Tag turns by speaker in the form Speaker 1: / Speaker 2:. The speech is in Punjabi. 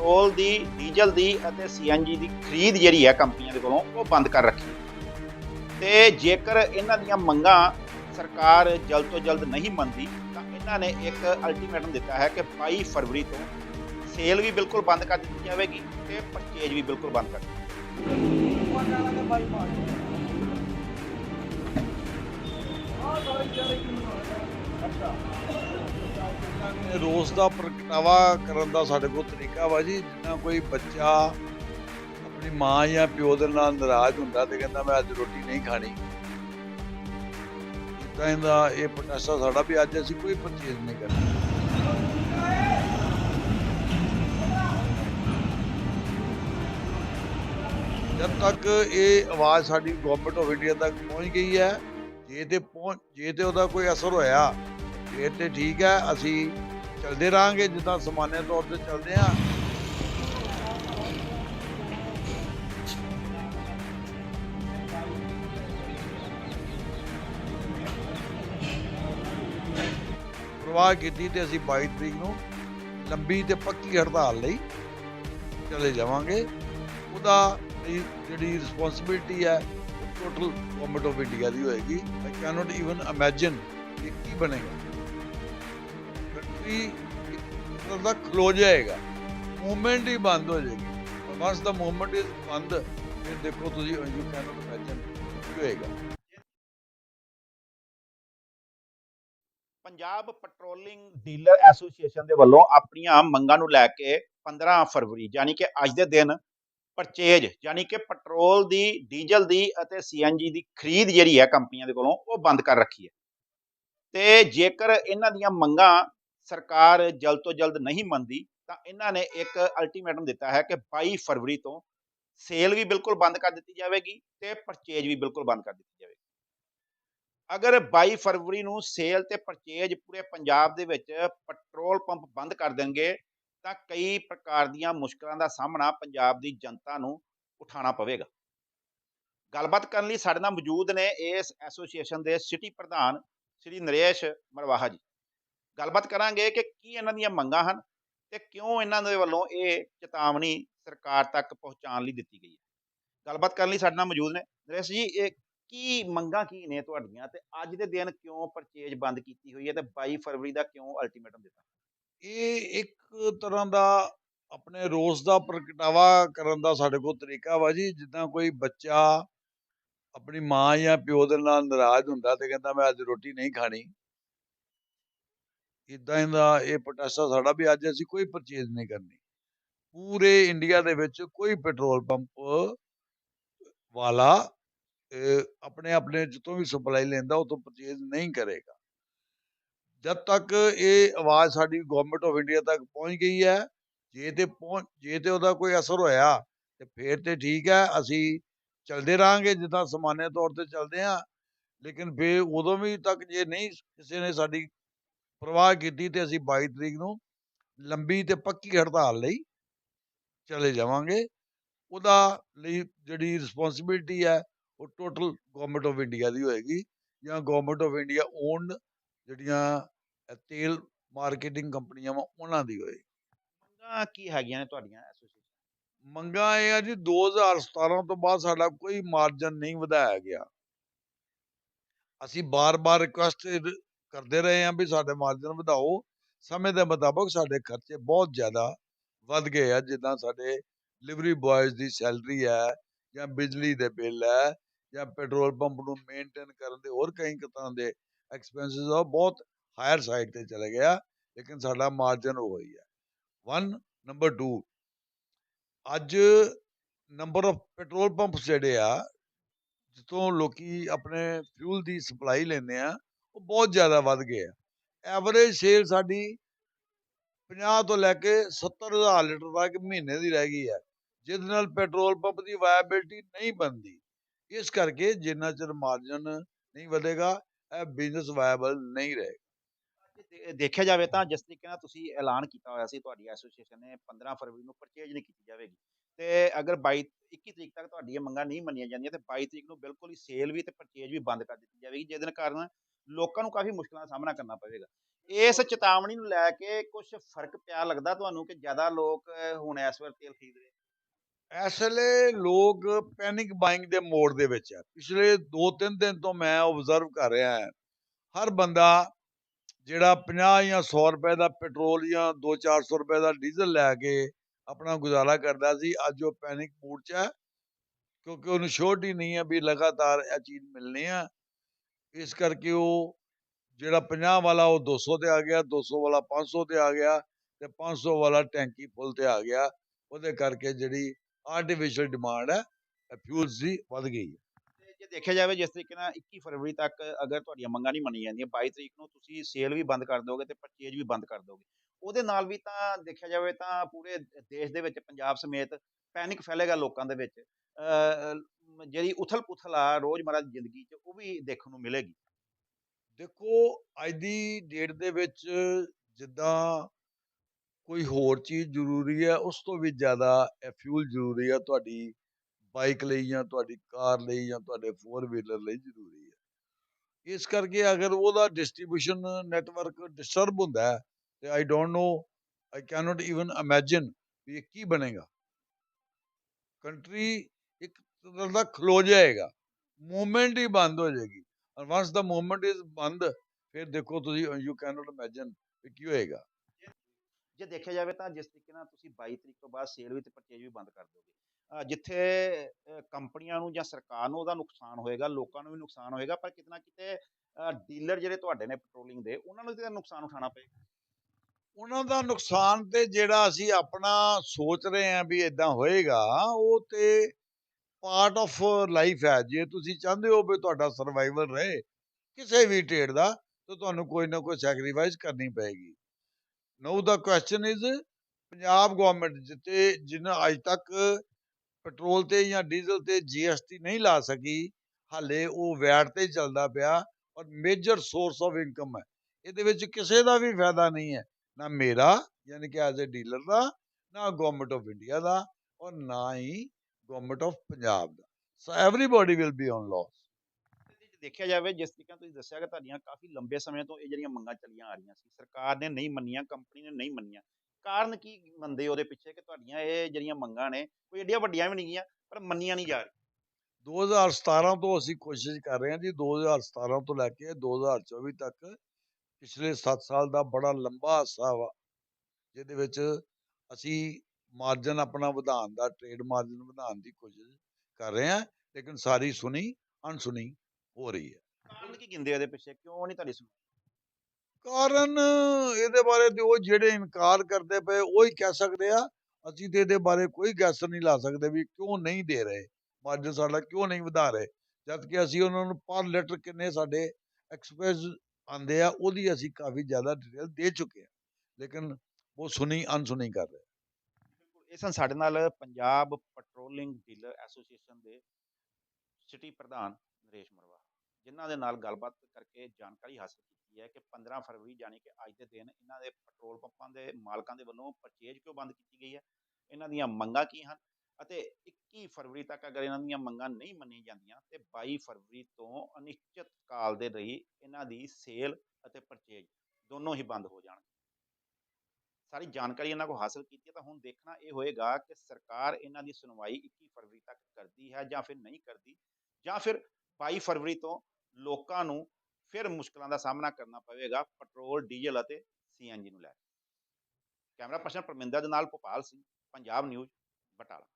Speaker 1: ਪੈਟਰੋਲ ਦੀ, ਡੀਜ਼ਲ ਦੀ ਅਤੇ ਸੀਐਨਜੀ ਦੀ ਖਰੀਦ ਜਿਹੜੀ ਹੈ ਕੰਪਨੀਆਂ ਦੇ ਕੋਲੋਂ, ਉਹ ਬੰਦ ਕਰ ਰੱਖੀ ਹੈ। ਤੇ ਜੇਕਰ ਇਹਨਾਂ ਦੀਆਂ ਮੰਗਾਂ ਸਰਕਾਰ ਜਲਦ ਤੋਂ ਜਲਦ ਨਹੀਂ ਮੰਨਦੀ, ਤਾਂ ਇਹਨਾਂ ਨੇ ਇੱਕ ਅਲਟੀਮੇਟਮ ਦਿੱਤਾ ਹੈ ਕਿ 22 ਫਰਵਰੀ ਤੋਂ ਸੇਲ ਵੀ ਬਿਲਕੁਲ ਬੰਦ ਕਰ ਦਿੱਤੀ ਜਾਵੇਗੀ ਤੇ ਪਰਚੇਜ ਵੀ ਬਿਲਕੁਲ ਬੰਦ ਕਰ ਦਿੱਤੀ
Speaker 2: ਰੋਸ ਦਾ ਪ੍ਰਗਟਾਵਾ ਕਰਨ ਦਾ ਸਾਡੇ ਕੋਲ ਤਰੀਕਾ ਵਾ ਜੀ ਜਿੱਦਾਂ ਕੋਈ ਬੱਚਾ ਆਪਣੀ ਮਾਂ ਜਾਂ ਪਿਓ ਦੇ ਨਾਲ ਨਾਰਾਜ਼ ਹੁੰਦਾ ਤੇ ਕਹਿੰਦਾ ਮੈਂ ਅੱਜ ਰੋਟੀ ਨਹੀਂ ਖਾਣੀ। ਇਦਾਂ ਇਹਦਾ ਇਹ ਪ੍ਰੋਟੈਸਟ ਸਾਡਾ ਵੀ ਅੱਜ ਅਸੀਂ ਕੋਈ ਪਰਚੇਜ਼ ਨਹੀਂ ਕਰਨਾ। ਜਦ ਤੱਕ ਇਹ ਆਵਾਜ਼ ਸਾਡੀ ਗਵਰਨਮੈਂਟ ਆਫ ਇੰਡੀਆ ਤੱਕ ਪਹੁੰਚ ਗਈ ਹੈ, ਜੇ ਤੇ ਪਹੁੰਚ ਜੇ ਤੇ ਉਹਦਾ ਕੋਈ ਅਸਰ ਹੋਇਆ ਇਹ ਤੇ ਠੀਕ ਹੈ, ਅਸੀਂ ਚੱਲਦੇ ਰਾਂਗੇ ਜਿੱਦਾਂ ਸਮਾਨਿਆ ਤੌਰ ਤੇ ਚੱਲਦੇ ਹਾਂ। ਪ੍ਰਵਾਹ ਕੀਤੀ ਤੇ ਅਸੀਂ 22 ਤਰੀਕ ਨੂੰ ਲੰਬੀ ਤੇ ਪੱਕੀ ਹੜਤਾਲ ਲਈ ਚਲੇ ਜਾਵਾਂਗੇ। ਉਹਦਾ ਜਿਹੜੀ ਰਿਸਪੌਂਸਿਬਿਲਟੀ ਹੈ ਟੋਟਲ ਗਵਰਨਮੈਂਟ ਆਫ ਇੰਡੀਆ ਦੀ ਹੋਏਗੀ। ਆਈ ਕੈਨੋਟ ਇਵਨ ਇਮੇਜਿਨ ਕਿ ਕੀ ਬਣੇਗਾ। ਕੰਟਰੀ ਦਾ ਖਲੋ ਜਾਏਗਾ ਮੂਵਮੈਂਟ ਹੀ ਬੰਦ ਹੋ ਜਾਏਗੀ। ਵਾਂਸ ਦਾ ਮੂਵਮੈਂਟ ਇਜ਼ ਬੰਦ, ਫਿਰ ਦੇਖੋ ਤੁਸੀਂ ਯੂ ਕੈਨੋਟ ਇਮੇਜਿਨ ਹੋਏਗਾ।
Speaker 1: ਪੰਜਾਬ ਪੈਟਰੋਲਿੰਗ ਡੀਲਰ ਐਸੋਸੀਏਸ਼ਨ ਦੇ ਵੱਲੋਂ ਆਪਣੀਆਂ ਮੰਗਾਂ ਨੂੰ ਲੈ ਕੇ 15 ਫਰਵਰੀ, ਯਾਨੀ ਕਿ ਅੱਜ ਦੇ ਦਿਨ, ਪਰਚੇਜ, ਯਾਨੀ ਕਿ ਪੈਟਰੋਲ ਦੀ, ਡੀਜ਼ਲ ਦੀ ਅਤੇ ਸੀਐਨਜੀ ਦੀ ਖਰੀਦ ਜਿਹੜੀ ਹੈ ਕੰਪਨੀਆਂ ਦੇ ਕੋਲੋਂ ਉਹ ਬੰਦ ਕਰ ਰੱਖੀ ਹੈ। ਤੇ ਜੇਕਰ ਇਹਨਾਂ ਦੀਆਂ ਮੰਗਾਂ ਸਰਕਾਰ ਜਲਦ ਤੋਂ ਜਲਦ ਨਹੀਂ ਮੰਨਦੀ, ਤਾਂ ਇਹਨਾਂ ਨੇ ਇੱਕ ਅਲਟੀਮੇਟਮ ਦਿੱਤਾ ਹੈ ਕਿ 22 ਫਰਵਰੀ ਤੋਂ ਸੇਲ ਵੀ ਬਿਲਕੁਲ ਬੰਦ ਕਰ ਦਿੱਤੀ ਜਾਵੇਗੀ ਤੇ ਪਰਚੇਜ ਵੀ ਬਿਲਕੁਲ ਬੰਦ ਕਰ ਦਿੱਤੀ ਜਾਵੇਗੀ। ਅਗਰ 22 ਫਰਵਰੀ ਨੂੰ ਸੇਲ ਤੇ ਪਰਚੇਜ ਪੂਰੇ ਪੰਜਾਬ ਦੇ ਵਿੱਚ ਪੈਟਰੋਲ ਪੰਪ ਬੰਦ ਕਰ ਦੇਣਗੇ, ਤਾਂ ਕਈ ਪ੍ਰਕਾਰ ਦੀਆਂ ਮੁਸ਼ਕਲਾਂ ਦਾ ਸਾਹਮਣਾ ਪੰਜਾਬ ਦੀ ਜਨਤਾ ਨੂੰ ਉਠਾਉਣਾ ਪਵੇਗਾ। ਗੱਲਬਾਤ ਕਰਨ ਲਈ ਸਾਡੇ ਨਾਲ ਮੌਜੂਦ ਨੇ ਇਸ ਐਸੋਸੀਏਸ਼ਨ ਦੇ ਸਿਟੀ ਪ੍ਰਧਾਨ ਸ੍ਰੀ ਨਰੇਸ਼ ਮਰਵਾਹਾ ਜੀ। ਗੱਲਬਾਤ ਕਰਾਂਗੇ ਕਿ ਕੀ ਇਹਨਾਂ ਦੀਆਂ ਮੰਗਾਂ ਹਨ ਤੇ ਕਿਉਂ ਇਹਨਾਂ ਦੇ ਵੱਲੋਂ ਇਹ ਚੇਤਾਵਨੀ ਸਰਕਾਰ ਤੱਕ ਪਹੁੰਚਾਉਣ ਲਈ ਦਿੱਤੀ ਗਈ ਹੈ। ਗੱਲਬਾਤ ਕਰਨ ਲਈ ਸਾਡੇ ਨਾਲ ਮੌਜੂਦ ਨੇ। ਨਰੇਸ਼ ਜੀ, ਇਹ ਕੀ ਮੰਗਾਂ ਕੀ ਨੇ ਤੁਹਾਡੀਆਂ ਤੇ ਅੱਜ ਦੇ ਦਿਨ ਕਿਉਂ ਪਰਚੇਜ ਬੰਦ ਕੀਤੀ ਹੋਈ ਹੈ ਤੇ 22 ਫਰਵਰੀ ਦਾ ਕਿਉਂ ਅਲਟੀਮੇਟਮ ਦਿੱਤਾ?
Speaker 2: ਇਹ ਇੱਕ ਤਰ੍ਹਾਂ ਦਾ ਆਪਣੇ ਰੋਸ ਦਾ ਪ੍ਰਗਟਾਵਾ ਕਰਨ ਦਾ ਸਾਡੇ ਕੋਲ ਤਰੀਕਾ ਵਾ ਜੀ। ਜਿੱਦਾਂ ਕੋਈ ਬੱਚਾ ਆਪਣੀ ਮਾਂ ਜਾਂ ਪਿਓ ਦੇ ਨਾਲ ਨਾਰਾਜ਼ ਹੁੰਦਾ ਤੇ ਕਹਿੰਦਾ, ਮੈਂ ਅੱਜ ਰੋਟੀ ਨਹੀਂ ਖਾਣੀ। ਇਦਾਂ ਇਹਦਾ ਇਹ ਪ੍ਰੋਟੈਸਟ ਆ, ਸਾਡਾ ਵੀ ਅੱਜ ਅਸੀਂ ਕੋਈ ਪਰਚੇਜ਼ ਨਹੀਂ ਕਰਨੀ। ਪੂਰੇ ਇੰਡੀਆ ਦੇ ਵਿੱਚ ਕੋਈ ਪੈਟਰੋਲ ਪੰਪ ਵਾਲਾ ਆਪਣੇ ਆਪਣੇ ਜਿੱਥੋਂ ਵੀ ਸਪਲਾਈ ਲੈਂਦਾ ਉਹ ਪਰਚੇਜ਼ ਨਹੀਂ ਕਰੇਗਾ। ਜਦ ਤੱਕ ਇਹ ਆਵਾਜ਼ ਸਾਡੀ ਗਵਰਨਮੈਂਟ ਆਫ ਇੰਡੀਆ ਤੱਕ ਪਹੁੰਚ ਗਈ ਹੈ, ਜੇ ਤੇ ਪਹੁੰਚ ਜੇ ਤੇ ਉਹਦਾ ਕੋਈ ਅਸਰ ਹੋਇਆ, ਤੇ ਫਿਰ ਤੇ ਠੀਕ ਹੈ, ਅਸੀਂ ਚੱਲਦੇ ਰਾਂਗੇ ਜਿੱਦਾਂ ਸਮਾਨਿਆ ਤੌਰ ਤੇ ਚੱਲਦੇ ਹਾਂ। ਲੇਕਿਨ ਫਿਰ ਉਦੋਂ ਵੀ ਤੱਕ ਜੇ ਨਹੀਂ ਕਿਸੇ ਨੇ ਸਾਡੀ ਪ੍ਰਵਾਹ ਕੀਤੀ ਤੇ ਅਸੀਂ 22 ਤਰੀਕ ਨੂੰ ਲੰਬੀ ਤੇ ਪੱਕੀ ਹੜਤਾਲ ਲਈ ਚਲੇ ਜਾਵਾਂਗੇ। ਉਹਦਾ ਲਈ ਜਿਹੜੀ ਰਿਸਪੌਂਸਿਬਿਲਟੀ ਹੈ ਉਹ ਟੋਟਲ ਗਵਰਨਮੈਂਟ ਆਫ ਇੰਡੀਆ ਦੀ ਹੋਏਗੀ। ਜਾਂ ਗਵਰਨਮੈਂਟ ਆਫ ਇੰਡੀਆ ਓਨਡ ਜਿਹੜੀਆਂ ਤੇਲ ਮਾਰਕੀਟਿੰਗ ਕੰਪਨੀਆਂ ਵਾ ਉਹਨਾਂ ਦੀ ਹੋਏਗੀ।
Speaker 1: ਮੰਗਾਂ ਕੀ ਹੈਗੀਆਂ ਨੇ ਤੁਹਾਡੀਆਂ ਐਸੋਸੀਏਸ਼ਨ
Speaker 2: ਮੰਗਾਂ ਇਹ ਆ ਜੀ 2017 ਤੋਂ ਬਾਅਦ ਸਾਡਾ ਕੋਈ ਮਾਰਜਨ ਨਹੀਂ ਵਧਾਇਆ ਗਿਆ। ਅਸੀਂ ਬਾਰ-ਬਾਰ ਰਿਕੁਐਸਟ ਕਰਦੇ ਰਹੇ ਹਾਂ ਵੀ ਸਾਡੇ ਮਾਰਜਨ ਵਧਾਓ, ਸਮੇਂ ਦੇ ਮੁਤਾਬਕ ਸਾਡੇ ਖਰਚੇ ਬਹੁਤ ਜ਼ਿਆਦਾ ਵੱਧ ਗਏ ਆ, ਜਿੱਦਾਂ ਸਾਡੇ ਡਿਲੀਵਰੀ ਬॉयਜ਼ ਦੀ ਸੈਲਰੀ ਹੈ ਜਾਂ ਬਿਜਲੀ ਦੇ ਬਿੱਲ ਹੈ ਜਾਂ ਪੈਟਰੋਲ ਪੰਪ ਨੂੰ ਮੇਨਟੇਨ ਕਰਨ ਦੇ ਹੋਰ ਕਈ ਤਰ੍ਹਾਂ ਦੇ ਐਕਸਪੈਂਸਸ ਆ ਬਹੁਤ ਹਾਇਰ ਸਾਈਡ ਤੇ ਚਲੇ ਗਿਆ ਲੇਕਿਨ ਸਾਡਾ ਮਾਰਜਨ ਉਹ ਹੀ ਹੈ। ਵਨ ਨੰਬਰ 2 ਅੱਜ ਨੰਬਰ ਆਫ ਪੈਟਰੋਲ ਪੰਪਸ ਜਿਹੜੇ ਆ, ਜਿੱਥੋਂ ਲੋਕੀ ਆਪਣੇ ਫਿਊਲ ਦੀ ਸਪਲਾਈ ਲੈਂਦੇ ਆ ਉਹ ਬਹੁਤ ਜ਼ਿਆਦਾ ਵੱਧ ਗਏ ਆ। ਐਵਰੇਜ ਸੇਲ ਸਾਡੀ 50 ਤੋਂ ਲੈ ਕੇ 70000 ਲੀਟਰ ਤੱਕ ਮਹੀਨੇ ਦੀ ਰਹਿ ਗਈ ਹੈ ਜਿਹਦੇ ਨਾਲ ਪੈਟਰੋਲ ਪੰਪ ਦੀ ਵਾਇਬਿਲਿਟੀ ਨਹੀਂ ਬਣਦੀ। ਇਸ ਕਰਕੇ ਜਿੰਨਾ ਚਿਰ ਮਾਰਜਨ ਨਹੀਂ ਵਧੇਗਾ, ਇਹ ਬਿਜ਼ਨਸ ਵਾਇਬਲ ਨਹੀਂ ਰਹੇਗਾ।
Speaker 1: ਦੇਖਿਆ ਜਾਵੇ ਤਾਂ ਜਿਸ ਤਰੀਕੇ ਨਾਲ ਤੁਸੀਂ ਐਲਾਨ ਕੀਤਾ ਹੋਇਆ ਸੀ, ਤੁਹਾਡੀ ਐਸੋਸੀਏਸ਼ਨ ਨੇ 15 ਫਰਵਰੀ ਨੂੰ ਪਰਚੇਜ ਨਹੀਂ ਕੀਤੀ ਜਾਵੇਗੀ। ਤੇ ਅਗਰ 22 21 ਤਰੀਕ ਤੱਕ ਤੁਹਾਡੀ ਇਹ ਮੰਗਾਂ ਨਹੀਂ ਮੰਨੀਆਂ ਜਾਂਦੀਆਂ, ਤੇ 22 ਤਰੀਕ ਨੂੰ ਬਿਲਕੁਲ ਹੀ ਸੇਲ ਵੀ ਤੇ ਪਰਚੇਜ ਵੀ ਬੰਦ ਕਰ ਦਿੱਤੀ ਜਾਵੇਗੀ, ਜਿਹਦੇ ਕਾਰਨ ਲੋਕਾਂ ਨੂੰ ਕਾਫੀ ਮੁਸ਼ਕਲਾਂ ਦਾ ਸਾਹਮਣਾ ਕਰਨਾ ਪਵੇਗਾ। ਇਸ ਚੇਤਾਵਨੀ ਨੂੰ ਲੈ ਕੇ ਕੁਝ ਫ਼ਰਕ ਪਿਆ ਲੱਗਦਾ ਤੁਹਾਨੂੰ ਕਿ ਜ਼ਿਆਦਾ ਲੋਕ ਹੁਣ ਇਸ ਵਾਰ ਤੇਲ ਖਰੀਦ ਰਹੇ?
Speaker 2: ਇਸ ਵੇਲੇ ਲੋਕ ਪੈਨਿਕ ਬਾਇੰਗ ਦੇ ਮੋਡ ਦੇ ਵਿੱਚ ਹੈ ਪਿਛਲੇ 2-3 ਦਿਨ ਤੋਂ ਮੈਂ ਆਬਜ਼ਰਵ ਕਰ ਰਿਹਾ ਹਾਂ, ਹਰ ਬੰਦਾ ਜਿਹੜਾ 50 ਜਾਂ 100 ਰੁਪਏ ਦਾ ਪੈਟਰੋਲ ਜਾਂ 2-400 ਰੁਪਏ ਦਾ ਡੀਜ਼ਲ ਲੈ ਕੇ ਆਪਣਾ ਗੁਜ਼ਾਰਾ ਕਰਦਾ ਸੀ, ਅੱਜ ਉਹ ਪੈਨਿਕ ਮੂਡ 'ਚ ਹੈ ਕਿਉਂਕਿ ਉਹਨੂੰ ਸ਼ੋਰਟੀ ਨਹੀਂ ਹੈ ਵੀ ਲਗਾਤਾਰ ਇਹ ਚੀਜ਼ ਮਿਲਣੀ ਆ। ਇਸ ਕਰਕੇ ਉਹ ਜਿਹੜਾ 50 ਵਾਲਾ ਉਹ 200 ਤੇ ਆ ਗਿਆ 200 ਵਾਲਾ 500 ਤੇ ਆ ਗਿਆ ਤੇ 500 ਵਾਲਾ ਟੈਂਕੀ ਫੁੱਲ ਤੇ ਆ ਗਿਆ। ਉਹਦੇ ਕਰਕੇ ਜਿਹੜੀ ਆਰਟੀਫੀਸ਼ੀਅਲ ਡਿਮਾਂਡ ਹੈ ਫਿਊਲਸ ਦੀ ਵੱਧ ਗਈ ਹੈ।
Speaker 1: ਤੇ ਜੇ ਦੇਖਿਆ ਜਾਵੇ ਜਿਸ ਤਰੀਕੇ ਨਾਲ 21 ਫਰਵਰੀ ਤੱਕ ਅਗਰ ਤੁਹਾਡੀਆਂ ਮੰਗਾਂ ਨਹੀਂ ਮੰਨੀਆਂ ਜਾਂਦੀਆਂ 22 ਤਰੀਕ ਨੂੰ ਤੁਸੀਂ ਸੇਲ ਵੀ ਬੰਦ ਕਰ ਦੋਗੇ ਤੇ ਪਰਚੇਜ ਵੀ ਬੰਦ ਕਰ ਦੋਗੇ ਉਹਦੇ ਨਾਲ ਵੀ ਤਾਂ ਦੇਖਿਆ ਜਾਵੇ ਤਾਂ ਪੂਰੇ ਦੇਸ਼ ਦੇ ਵਿੱਚ ਪੰਜਾਬ ਸਮੇਤ ਪੈਨਿਕ ਫੈਲੇਗਾ ਲੋਕਾਂ ਦੇ ਵਿੱਚ ਜਿਹੜੀ ਉਥਲ ਪੁਥਲ ਆ ਰੋਜ਼ਮਰਾ ਦੀ ਜ਼ਿੰਦਗੀ 'ਚ, ਉਹ ਵੀ ਦੇਖਣ ਨੂੰ ਮਿਲੇਗੀ।
Speaker 2: ਦੇਖੋ, ਅੱਜ ਦੀ ਡੇਟ ਦੇ ਵਿੱਚ ਜਿੱਦਾਂ ਕੋਈ ਹੋਰ ਚੀਜ਼ ਜ਼ਰੂਰੀ ਹੈ, ਉਸ ਤੋਂ ਵੀ ਜ਼ਿਆਦਾ ਇਹ ਫਿਊਲ ਜ਼ਰੂਰੀ ਹੈ ਤੁਹਾਡੀ ਬਾਈਕ ਲਈ ਜਾਂ ਤੁਹਾਡੀ ਕਾਰ ਲਈ ਜਾਂ ਤੁਹਾਡੇ ਫੋਰ ਵੀਲਰ ਲਈ ਜ਼ਰੂਰੀ ਹੈ। ਇਸ ਕਰਕੇ ਅਗਰ ਉਹਦਾ ਡਿਸਟ੍ਰੀਬਿਊਸ਼ਨ ਨੈਟਵਰਕ ਡਿਸਟਰਬ ਹੁੰਦਾ ਹੈ, ਤੇ I don't know I cannot even imagine ਵੀ ਇਹ ਕੀ ਬਣੇਗਾ। ਕੰਟਰੀ ਇੱਕ ਤਰ੍ਹਾਂ ਦਾ ਖਲੋ ਜਾਏਗਾ। ਮੂਵਮੈਂਟ ਹੀ ਬੰਦ ਹੋ ਜਾਏਗੀ। ਔਰ ਵਾਂਸ ਦਾ ਮੂਵਮੈਂਟ ਇਜ਼ ਬੰਦ, ਫਿਰ ਦੇਖੋ ਤੁਸੀਂ ਯੂ ਕੈਨੋਟ ਇਮੇਜਿਨ ਕੀ ਹੋਏਗਾ।
Speaker 1: ਜੇ ਦੇਖਿਆ ਜਾਵੇ ਤਾਂ ਜਿਸ ਤਰੀਕੇ ਨਾਲ ਤੁਸੀਂ 22 ਤਰੀਕ ਤੋਂ ਬਾਅਦ ਸੇਲ ਵੀ ਤੇ ਪਰਚੇਜ ਵੀ ਬੰਦ ਕਰ ਦੋਗੇ ਜਿੱਥੇ ਕੰਪਨੀਆਂ ਨੂੰ ਜਾਂ ਸਰਕਾਰ ਨੂੰ ਉਹਦਾ ਨੁਕਸਾਨ ਹੋਏਗਾ, ਲੋਕਾਂ ਨੂੰ ਵੀ ਨੁਕਸਾਨ ਹੋਏਗਾ, ਪਰ ਕਿਤੇ ਨਾ ਕਿਤੇ ਡੀਲਰ ਜਿਹੜੇ ਤੁਹਾਡੇ ਨੇ ਪੈਟਰੋਲਿੰਗ ਦੇ, ਉਹਨਾਂ ਨੂੰ ਵੀ ਨੁਕਸਾਨ ਉਠਾਉਣਾ ਪਏਗਾ।
Speaker 2: ਉਹਨਾਂ ਦਾ ਨੁਕਸਾਨ ਤੇ ਜਿਹੜਾ ਅਸੀਂ ਆਪਣਾ ਸੋਚ ਰਹੇ ਹਾਂ ਵੀ ਇਦਾਂ ਹੋਏਗਾ, ਉਹ ਤੇ ਪਾਰਟ ਆਫ ਲਾਈਫ ਹੈ। ਜੇ ਤੁਸੀਂ ਚਾਹੁੰਦੇ ਹੋ ਵੀ ਤੁਹਾਡਾ ਸਰਵਾਈਵਲ ਰਹੇ, ਕਿਸੇ ਵੀ ਟ੍ਰੇਡ ਦਾ, ਤਾਂ ਤੁਹਾਨੂੰ ਕੋਈ ਨਾ ਕੋਈ ਸੈਕਰੀਫਾਈਸ ਕਰਨੀ ਪਏਗੀ। ਨਾਓ ਦਾ ਕੁਐਸਚਨ ਇਜ਼ ਪੰਜਾਬ ਗਵਰਨਮੈਂਟ ਜਿੱਤੇ ਜਿਨ੍ਹਾਂ ਅੱਜ ਤੱਕ ਪੈਟਰੋਲ ਤੇ ਜਾਂ ਡੀਜ਼ਲ ਤੇ ਜੀਐਸਟੀ ਨਹੀਂ ਲਾ ਸਕੀ, ਹਾਲੇ ਉਹ ਵੈਟ ਤੇ ਚੱਲਦਾ ਪਿਆ ਔਰ ਮੇਜਰ ਸੋਰਸ ਆਫ ਇਨਕਮ ਹੈ। ਇਹਦੇ ਵਿੱਚ ਕਿਸੇ ਦਾ ਵੀ ਫਾਇਦਾ ਨਹੀਂ ਹੈ। ਨਾ ਮੇਰਾ ਯਾਨੀ ਕਿ ਐਜ਼ ਅ ਡੀਲਰ ਦਾ ਨਾ ਗਵਰਨਮੈਂਟ ਆਫ ਇੰਡੀਆ ਦਾ ਔਰ ਨਾ ਹੀ government of Punjab the. So everybody will be on loss
Speaker 1: ਦੇਖਿਆ ਜਾਵੇ ਜਿਸ ਤਰੀਕੇ ਤੁਸੀਂ ਦੱਸਿਆ ਕਿ ਤੁਹਾਡੀਆਂ ਕਾਫੀ ਲੰਬੇ ਸਮੇਂ ਤੋਂ ਇਹ ਜਿਹੜੀਆਂ ਮੰਗਾਂ ਚੱਲੀਆਂ ਆ ਰਹੀਆਂ ਸੀ ਸਰਕਾਰ ਨੇ ਨਹੀਂ ਮੰਨੀਆਂ ਕੰਪਨੀ ਨੇ ਨਹੀਂ ਮੰਨੀਆਂ। ਕਾਰਨ ਕੀ ਮੰਨਦੇ ਉਹਦੇ ਪਿੱਛੇ ਕਿ ਤੁਹਾਡੀਆਂ ਇਹ ਜਿਹੜੀਆਂ ਮੰਗਾਂ ਨੇ ਕੋਈ ਏਡੀਆਂ ਵੱਡੀਆਂ ਵੀ ਨਹੀਂ ਗੀਆਂ ਪਰ ਮੰਨੀਆਂ ਨਹੀਂ ਜਾ ਰਹੀਆਂ?
Speaker 2: 2017 ਤੋਂ ਅਸੀਂ ਕੋਸ਼ਿਸ਼ ਕਰ ਰਹੇ ਹਾਂ ਜੀ 2017 ਤੋਂ ਲੈ ਕੇ 2024 ਤੱਕ ਪਿਛਲੇ 7 ਸਾਲ ਦਾ ਬੜਾ ਲੰਬਾ ਅਰਸਾ ਵਾ ਜਿਹਦੇ ਵਿੱਚ ਅਸੀਂ ਮਾਰਜਨ ਆਪਣਾ ਵਧਾਉਣ ਦਾ ਟ੍ਰੇਡ ਮਾਰਜਨ ਵਧਾਉਣ ਦੀ ਕੋਸ਼ਿਸ਼ ਕਰ ਰਹੇ ਹਾਂ ਲੇਕਿਨ ਸਾਰੀ ਸੁਣੀ ਅਣਸੁਣੀ ਹੋ ਰਹੀ ਹੈ।
Speaker 1: ਕਾਰਨ ਕੀ ਗਿੰਦੇ ਉਹਦੇ ਪਿੱਛੇ? ਕਿਉਂ ਨਹੀਂ ਤੁਹਾਡੀ ਸੁਣੀ?
Speaker 2: ਕਾਰਨ ਇਹਦੇ ਬਾਰੇ ਤੇ ਉਹ ਜਿਹੜੇ ਇਨਕਾਰ ਕਰਦੇ ਪਏ ਉਹ ਹੀ ਕਹਿ ਸਕਦੇ ਆ ਅਸੀਂ ਤੇ ਇਹਦੇ ਬਾਰੇ ਕੋਈ ਗੈਸ ਨਹੀਂ ਲਾ ਸਕਦੇ ਵੀ ਕਿਉਂ ਨਹੀਂ ਦੇ ਰਹੇ ਮਾਰਜਨ ਸਾਡਾ ਕਿਉਂ ਨਹੀਂ ਵਧਾ ਰਹੇ ਜਦ ਕਿ ਅਸੀਂ ਉਹਨਾਂ ਨੂੰ ਪਰ ਲੀਟਰ ਕਿੰਨੇ ਸਾਡੇ ਐਕਸਪ੍ਰੈਸ ਆਂਦੇ ਆ, ਉਹਦੀ ਅਸੀਂ ਕਾਫੀ ਜ਼ਿਆਦਾ ਡਿਟੇਲ ਦੇ ਚੁੱਕੇ ਆ। ਲੇਕਿਨ ਉਹ ਸੁਣੀ ਅਨਸੁਣੀ ਕਰ ਰਹੇ
Speaker 1: ਬਿਲਕੁਲ ਇਹ ਸਨ ਸਾਡੇ ਨਾਲ ਪੰਜਾਬ ਪੈਟਰੋਲਿੰਗ ਡੀਲਰ ਐਸੋਸੀਏਸ਼ਨ ਦੇ ਸਿਟੀ ਪ੍ਰਧਾਨ ਨਰੇਸ਼ ਮਰਵਾ, ਜਿਨ੍ਹਾਂ ਦੇ ਨਾਲ ਗੱਲਬਾਤ ਕਰਕੇ ਜਾਣਕਾਰੀ ਹਾਸਲ ਕੀਤੀ ਹੈ ਕਿ 15 ਫਰਵਰੀ ਯਾਨੀ ਕਿ ਅੱਜ ਦੇ ਦਿਨ ਇਹਨਾਂ ਦੇ ਪੈਟਰੋਲ ਪੰਪਾਂ ਦੇ ਮਾਲਕਾਂ ਦੇ ਵੱਲੋਂ ਪਰਚੇਜ ਕਿਉਂ ਬੰਦ ਕੀਤੀ ਗਈ ਹੈ? ਇਹਨਾਂ ਦੀਆਂ ਮੰਗਾਂ ਕੀ ਹਨ? ਅਤੇ 21 ਫਰਵਰੀ ਤੱਕ ਅਗਰ ਇਹਨਾਂ ਦੀਆਂ ਮੰਗਾਂ ਨਹੀਂ ਮੰਨੀਆਂ ਜਾਂਦੀਆਂ, ਤੇ 22 ਫਰਵਰੀ ਤੋਂ ਅਨਿਸ਼ਚਿਤ ਕਾਲ ਦੇ ਲਈ ਇਹਨਾਂ ਦੀ ਸੇਲ ਅਤੇ ਪਰਚੇਜ ਦੋਨੋਂ ਹੀ ਬੰਦ ਹੋ ਜਾਣਗੇ ਸਾਰੀ ਜਾਣਕਾਰੀ ਇਹਨਾਂ ਕੋਲ ਹਾਸਲ ਕੀਤੀ ਤਾਂ ਹੁਣ ਦੇਖਣਾ ਇਹ ਹੋਏਗਾ ਕਿ ਸਰਕਾਰ ਇਹਨਾਂ ਦੀ ਸੁਣਵਾਈ 21 ਫਰਵਰੀ ਤੱਕ ਕਰਦੀ ਹੈ ਜਾਂ ਫਿਰ ਨਹੀਂ ਕਰਦੀ, ਜਾਂ ਫਿਰ 22 ਫਰਵਰੀ ਤੋਂ ਲੋਕਾਂ ਨੂੰ ਫਿਰ ਮੁਸ਼ਕਲਾਂ ਦਾ ਸਾਹਮਣਾ ਕਰਨਾ ਪਵੇਗਾ ਪੈਟਰੋਲ, ਡੀਜ਼ਲ ਅਤੇ ਸੀਐਨਜੀ ਨੂੰ ਲੈ ਕੇ। ਕੈਮਰਾ ਪਰਸਨ ਪਰਮਿੰਦਰ ਦੇ ਨਾਲ ਭੋਪਾਲ ਸਿੰਘ, ਪੰਜਾਬ ਨਿਊਜ਼, ਬਟਾਲਾ।